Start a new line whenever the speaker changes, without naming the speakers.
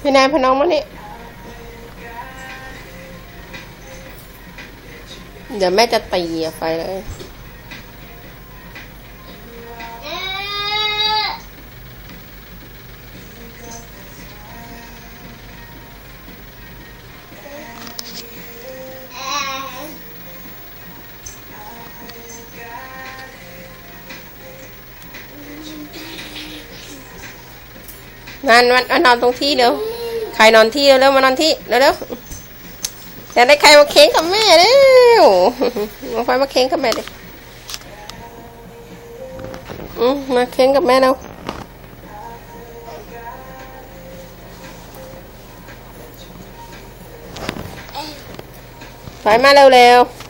พี่นายพน้องมานี่เดี๋ยวแม่จะตีไฟเลย นอนมานอนตรงที่เดียวใครนอนที่เร็วมานอนที่เร็วๆอยากได้ใครมาเค้งกับแม่เร็วมาไฟมาเค้งกับแม่ดิอืมมาเค้งกับแม่เร็วไฟมาเร็วๆ